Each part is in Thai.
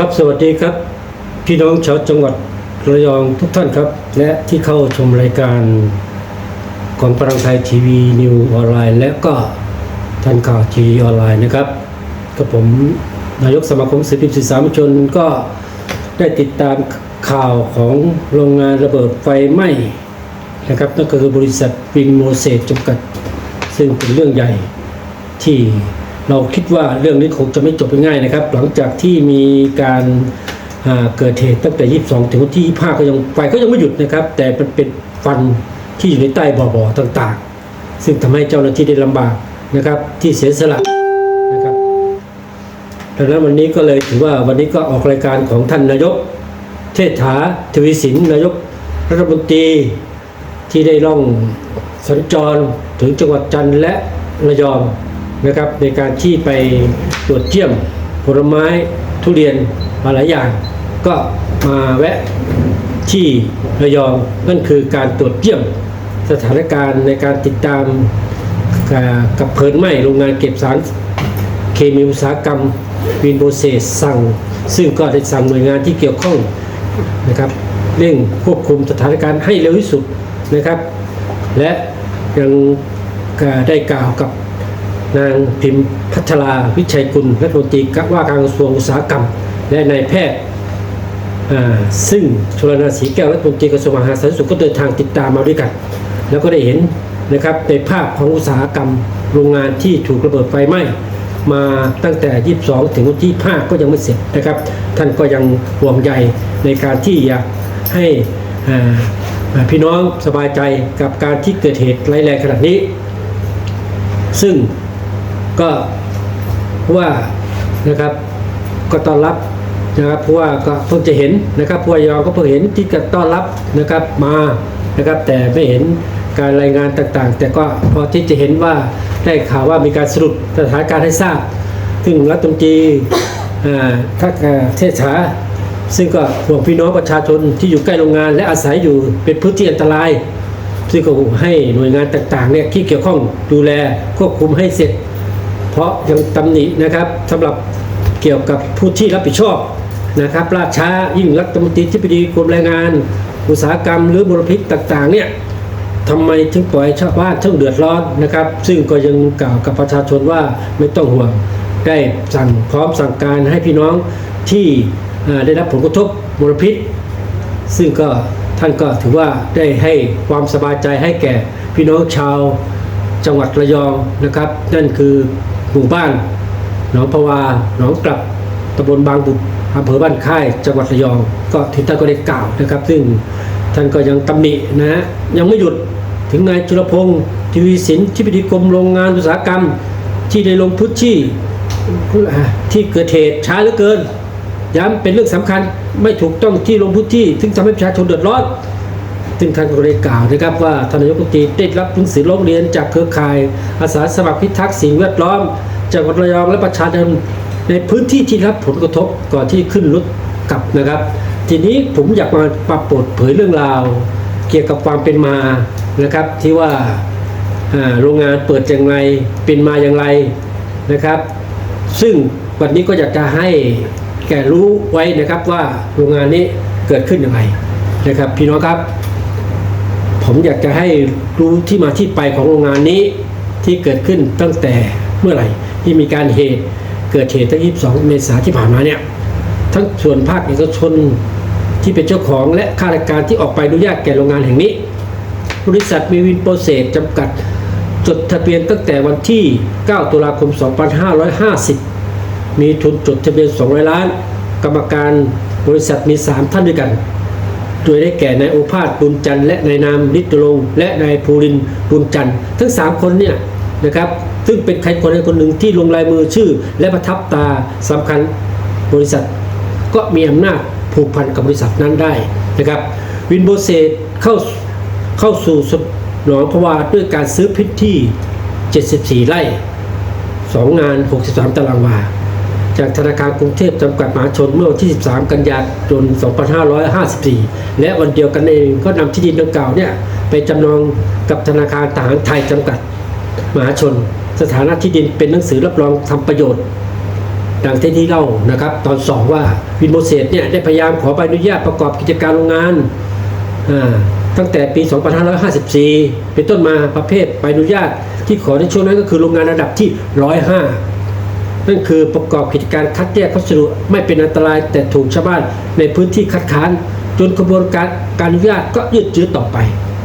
ครับสวัสดีครับ พี่น้องชาวจังหวัดระยองทุกท่านครับ และที่เข้าชมรายการของพลังไทยทีวีนิวออนไลน์และก็ทันข่าวทีวีออนไลน์นะครับกับผมนายกสมาคมศิลปินสื่อสารมวลชนก็ได้ติดตามข่าวของโรงงานระเบิดไฟไหม้นะครับนั่นก็คือบริษัทวินโมเสสจำกัด ซึ่งเป็นเรื่องใหญ่ที่ เราคิดว่าเรื่องนี้คงจะไม่จบง่ายนะครับ หลังจากที่มีการเกิดเหตุตั้งแต่ 22 ถึงวันที่ 25 ก็ยังไฟก็ยังไม่หยุดนะครับ แต่มันเป็นฟันที่อยู่ในใต้บ่อๆต่างๆ ซึ่งทำให้เจ้าหน้าที่ได้ลำบากนะครับ ที่เสียสละนะครับดังนั้นวันนี้ก็เลยถือว่าวันนี้ก็ออกรายการของท่านนายก เทษฐาทวีสินนายกรัฐมนตรีที่ได้ล่องสัญจรถึงจังหวัดจันทร์และระยอง นะครับในการที่ไปตรวจเยี่ยมผลไม้ทุเรียนมาหลายอย่าง ก็มาแวะที่ระยองนั่นคือการตรวจเยี่ยมสถานการณ์ในการติดตามกับเพลิงไหม้โรงงานเก็บสารเคมีอุตสาหกรรมวินโบเซสสั่ง ซึ่งก็ได้สั่งหน่วยงานที่เกี่ยวข้องนะครับเร่งควบคุมสถานการณ์ให้เร็วที่สุดนะครับ และยังได้กล่าวกับ นางพิมพัทราวิชัยกุลรัฐมนตรีว่าการกระทรวงอุตสาหกรรม และนายแพทย์ซึ่งชลนาสีแก้วรัฐมนตรีกระทรวงมหาดไทยสุขก็เดินทางติดตามมาด้วยกัน แล้วก็ได้เห็นนะครับในภาพของอุตสาหกรรมโรงงานที่ถูกระเบิดไฟไหม้มาตั้งแต่ 22 ถึงวันที่ 5 ก็ยังไม่เสร็จนะครับ ท่านก็ยังห่วงใยในการที่อยากให้พี่น้องสบายใจกับการที่เกิดเหตุร้ายแรงขนาดนี้ ซึ่ง ก็ว่านะครับก็ต้อนรับนะครับเพราะว่าก็เพิ่งจะเห็นนะครับผู้ว่ายองก็เพิ่งเห็นที่จะต้อนรับนะครับมานะครับแต่ไม่เห็นการรายงานต่างๆ แต่ก็พอที่จะเห็นว่าได้ข่าวว่ามีการสรุปสถานการณ์ให้ทราบ ซึ่งรัฐมนตรีอ่าทักอ่าเทศาซึ่งก็ห่วงพี่น้องประชาชนที่อยู่ใกล้โรงงาน และอาศัยอยู่เป็นพื้นที่อันตราย ซึ่งก็ให้หน่วยงานต่างๆเนี่ยที่เกี่ยวข้องดูแลควบคุมให้เสร็จ เพราะยังตำหนินะครับสำหรับเกี่ยวกับผู้ที่รับผิดชอบนะครับล่าช้ายิ่งรัฐมนตรีที่ปดีกรมแรงงาน อุตสาหกรรมหรือมลพิษต่างๆเนี่ยทำไมถึงปล่อยชาวบ้านทั้งเดือดร้อนนะครับ ซึ่งก็ยังกล่าวกับประชาชนว่าไม่ต้องห่วงได้สั่งพร้อมสั่งการให้พี่น้องที่ได้รับผลกระทบมลพิษ ซึ่งก็ท่านก็ถือว่าได้ให้ความสบายใจให้แก่พี่น้องชาวจังหวัดระยองนะครับ นั่นคือ หมู่บ้านหนองพวาหนองกลับตำบลบางบุตรอำเภอบ้านค่ายจังหวัดระยอง ก็ที่ท่านก็ได้กล่าวนะครับ ซึ่งท่านก็ยังตำหนินะฮะยังไม่หยุดถึงนายจุลพงศ์ทีวีสินที่ปดีกรมโรงงานอุตสาหกรรม ที่ได้ลงพื้นที่ที่เกิดเหตุช้าเหลือเกินย้ำเป็นเรื่องสำคัญไม่ถูกต้องที่ลงพื้นที่ ซึ่งทำให้ประชาชนเดือดร้อน ซึ่งท่านก็ได้กล่าวนะครับว่าทนายกรัฐมนตรีได้รับหนังสือร้องเรียนจากเครือข่าย อาสาสมัครพิทักษ์สิ่งแวดล้อมจากจังหวัดระยองและประชาชนในพื้นที่ที่รับผลกระทบก่อนที่ขึ้นรถกลับนะครับ ทีนี้ผมอยากมาปรับปดเผยเรื่องราว เกี่ยวกับความเป็นมานะครับ ที่ว่าอ่าโรงงานเปิดอย่างไรเป็นมาอย่างไรนะครับ ซึ่งวันนี้ก็อยากจะให้แกรู้ไว้นะครับว่าโรงงานนี้เกิดขึ้นอย่างไรนะครับ พี่น้องครับ ผมอยากจะให้รู้ที่มาที่ไปของโรงงานนี้ที่เกิดขึ้นตั้งแต่เมื่อไหร่ที่มีการเหตุเกิดเหตุตั้ง 22 เมษาที่ผ่านมาเนี่ยทั้งส่วนภาคเอกชนที่เป็นเจ้าของและข้าราชการที่ออกไปอนุญาตแก่โรงงานแห่งนี้ บริษัทมีวินโปรเซสจำกัดจดทะเบียนตั้งแต่วันที่ 9 ตุลาคม 2550 มีทุนจดทะเบียน 200 ล้าน กรรมการบริษัทมี 3 ท่านด้วยกัน โดยได้แก่นายโอภาสบุญจันทร์และนายนามนิตรงและนายภูรินบุญจันทร์ทั้ง 3 คนเนี่ยนะครับซึ่งเป็นใครคนใดคนหนึ่งที่ลงลายมือชื่อ และประทับตาสำคัญบริษัท ก็มีอำนาจผูกพันกับบริษัทนั้นได้นะครับวินโบเซตเข้าเข้าสู่สนองพระวาด้วยการซื้อพื้นที่ 74 ไร่ 2 งาน 63 ตารางวา จากธนาคารกรุงเทพจำกัดมหาชนเมื่อวันที่ 13 กันยายน 2554 และวันเดียวกันเองก็นำที่ดินดังกล่าวเนี่ยไปจำนองกับธนาคารทหารไทยจำกัดมหาชน สถานะที่ดินเป็นหนังสือรับรองทำประโยชน์ ดังที่ที่เล่านะครับ ตอนสองว่าวินโมเสสเนี่ยได้พยายามขอใบอนุญาตประกอบกิจการโรงงานตั้งแต่ปี 2554 เป็นต้นมาประเภทใบอนุญาตที่ขอในช่วงนั้นก็คือโรงงานระดับที่ 105 นั่นคือประกอบกิจการคัดแยกพัสดุไม่เป็นอันตรายแต่ถูกชาวบ้านในพื้นที่คัดค้านจนกระบวนการการอนุญาตก็ยืดเยื้อต่อไป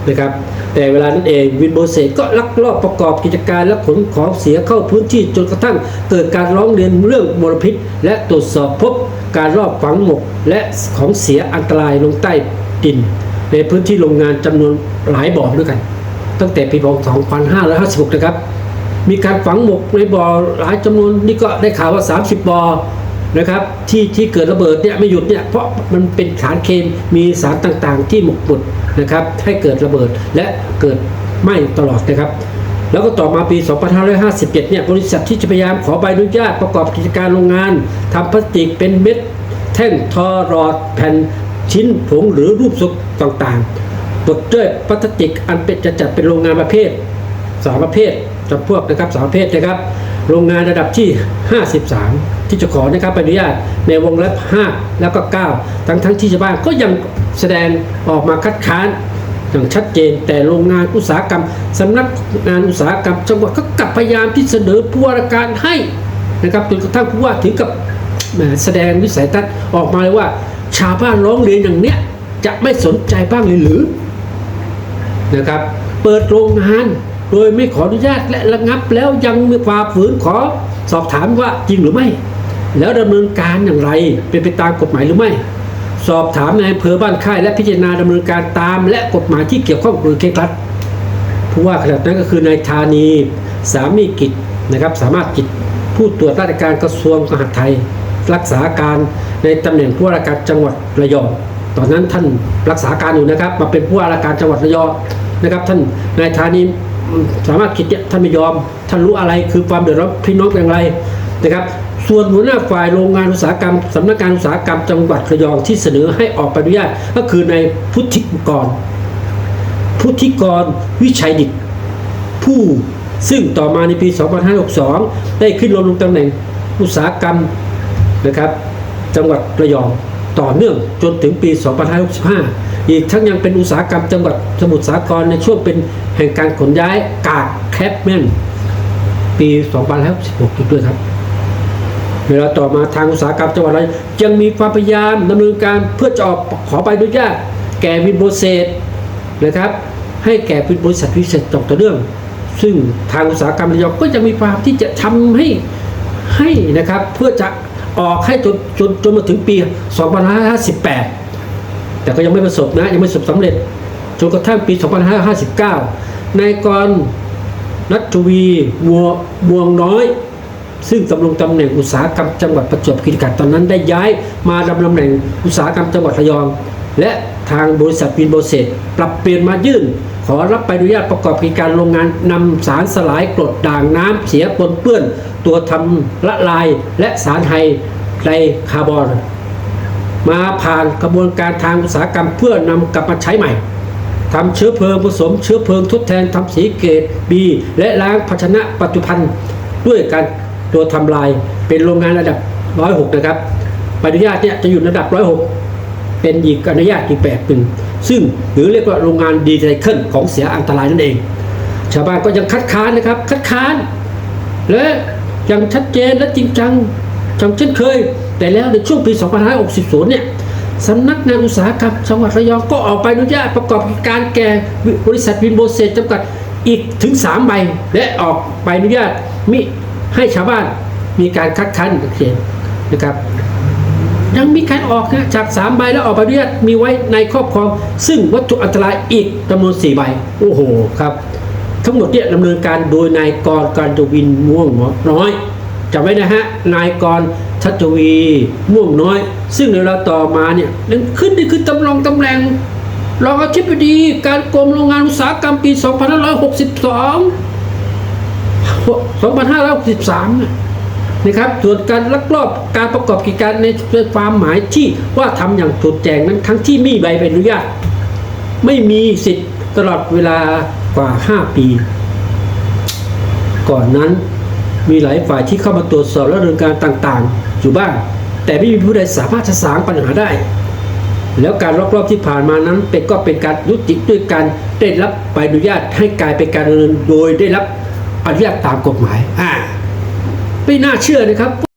นะครับ แต่เวลานั้นเองวินโบเซก็ลักลอบประกอบกิจการและขนของเสียเข้าพื้นที่จนกระทั่งเกิดการร้องเรียนเรื่องมลพิษ และตรวจสอบพบการรอบฝังหมกและของเสียอันตรายลงใต้ดิน ในพื้นที่โรงงานจำนวนหลายบ่อด้วยกัน ตั้งแต่ปีพศ2556 นะครับ มีการฝังหมกในบ่อหลายจำนวนนี่ก็ได้ข่าวว่า 30บ่อนะครับที่ที่เกิดระเบิดเนี่ยไม่หยุดเนี่ยเพราะมันเป็นสารเคมมีสารต่างๆ ที่หมกบุดนะครับให้เกิดระเบิดและเกิดไหม้ตลอดนะครับ แล้วก็ต่อมาปี 2557 เนี่ยบริษัทที่จะพยายามขอใบอนุญาตประกอบกิจการโรงงานทำพลาสติกเป็นเม็ด แท่งทอรอดแผ่นชิ้นผงหรือรูปทรงต่างๆบดด้วยพลาสติกอันเป็นจะจัดเป็นโรงงานประเภทสามประเภท จำพวกนะครับสามประเภทนะครับ โรงงานระดับที่ 53 ที่จะขอนะครับใบอนุญาตในวงเล็บ5แล้วก็ 9 ทั้งทั้งที่ชาวบ้านก็ยังแสดงออกมาคัดค้านอย่างชัดเจนแต่โรงงานอุตสาหกรรมสำนักงานอุตสาหกรรมจังหวัดก็กลับพยายามที่เสนอผู้ว่าการให้นะครับจนกระทั่งผู้ว่าถึงกับแหมแสดงวิสัยทัศน์ออกมาเลยว่า ชาวบ้านร้องเรียนอย่างเนี้ยจะไม่สนใจบ้างเลยหรือนะครับ เปิดโรงงาน โดยไม่ขออนุญาตและระงับแล้วยังมีความฝืนขอสอบถามว่าจริงหรือไม่ แล้วดำเนินการอย่างไรเป็นไปตามกฎหมายหรือไม่ สอบถามนายอำเภอบ้านค่ายและพิจารณาดำเนินการตาม และกฎหมายที่เกี่ยวข้องหรือเคร่งครัดผู้ว่าขนาดนั้นก็คือนายธานีสามีกิจนะครับสามารถกิจผู้ตรวจราชการกระทรวงมหาดไทย รักษาการในตำแหน่งผู้ว่าราชการจังหวัดระยองตอนนั้นท่านรักษาการอยู่นะครับ มาเป็นผู้ว่าราชการจังหวัดระยองนะครับ ท่านนายธานี สามารถคิดเนี่ยท่านไม่ยอม ท่านรู้อะไรคือความเดือดร้อนพี่น้องอย่างไรนะครับ ส่วนหัวหน้าฝ่ายโรงงานอุตสาหกรรมสำนักงานอุตสาหกรรมจังหวัดระยองที่เสนอให้ออกใบอนุญาตก็คือในพุทธิกร พุทธิกรวิชัยดิตผู้ซึ่งต่อมาในปี 2562 ได้ขึ้นลงตำแหน่งอุตสาหกรรมนะครับ จังหวัดระยองต่อเนื่องจนถึงปี 2565 อีกทั้งยังเป็นอุตสาหกรรมจังหวัดสมุทรสาครในช่วงเป็นแห่งการขนย้ายกากแคปแมนปี2516อีกด้วยครับเวลาต่อมาทางอุตสาหกรรมจังหวัดระยองยังมีความพยายามดำเนินการเพื่อจะออกขอใบอนุญาตแก่วินโบเซตนะครับ ให้แก่บริษัทวิเศษต่อเนื่อง ซึ่งทางอุตสาหกรรมระยองก็ยังมีความที่จะทำให้ให้นะครับเพื่อจะออกให้จนจนจนมาถึงปี 2558 แต่ก็ยังไม่ประสบนะยังไม่ประสบสำเร็จจนกระทั่งปี 2559 นายกรนัทวีมัวมวงน้อย ซึ่งดำรงตำแหน่งอุตสาหกรรมจังหวัดประจวบคีรีขันธ์ตอนนั้นได้ย้ายมาดำรงตำแหน่งอุตสาหกรรมจังหวัดระยอง และทางบริษัทวินโบเซตปรับเปลี่ยนมายื่น ขอรับใบอนุญาตประกอบกิจการโรงงานนำสารสลายกรดด่างน้ำเสียปนเปื้อน ตัวทำละลายและสารไฮไดรคาร์บอน มาผ่านกระบวนการทางอุตสาหกรรมเพื่อนำกลับมาใช้ใหม่ทำเชื้อเพลิงผสมเชื้อเพลิงทดแทนทำสีเกรดบีและล้างภาชนะปัจจุบันด้วยการตัวทำลายเป็นโรงงานระดับ 106 นะครับใบอนุญาตเนี่ยจะอยู่ระดับ 106 เป็นอีกอนุญาตอีกแบบหนึ่งซึ่งหรือเรียกว่าโรงงานดีไซเคิลของเสียอันตรายนั่นเอง ชาวบ้านก็ยังคัดค้านนะครับ คัดค้าน และยังชัดเจนและจริงจังจังเช่นเคย แต่แล้วในช่วงปี 2560 เนี่ยสำนักงานอุตสาหกรรมจังหวัดระยองก็ออกใบอนุญาตประกอบการแก่บริษัทวินโบเซตจำกัดอีกถึง 3 ใบ และออกใบอนุญาตมิให้ชาวบ้านมีการคัดค้านเขียนนะครับยังมีการออกนะจาก 3 ใบแล้วออกใบอนุญาตมีไว้ในครอบครอง ซึ่งวัตถุอันตรายอีกจำนวน 4 ใบ โอ้โหครับ ทั้งหมดเนี่ยดำเนินการโดยนายกรการจวินม่วงน้อยจำไว้นะฮะนายกร ทัชวีม่วงน้อย ซึ่งในเวลาต่อมาเนี่ยนั่นขึ้นนี่คือตำแหน่งตำแหน่งรองอธิบดีการกรมโรงงานอุตสาหกรรมปี 2562 2563นะนะครับ ส่วนการลักลอบการประกอบกิจการในความหมายที่ว่าทำอย่างถูกแจงนั้นทั้งที่มีใบอนุญาต ไม่มีสิทธิ์ตลอดเวลากว่า 5 ปี ก่อนนั้นมีหลายฝ่ายที่เข้ามาตรวจสอบและดำเนินการต่างๆ อยู่บ้าง แต่ไม่มีผู้ใดสามารถจะสางปัญหาได้ แล้วการล็อกรอบที่ผ่านมานั้น เป็นก็เป็นการยุติด้วยการได้รับใบอนุญาตให้กลายเป็นการดำเนินโดยได้รับอนุญาตตามกฎหมายอ่าไม่น่าเชื่อนะครับ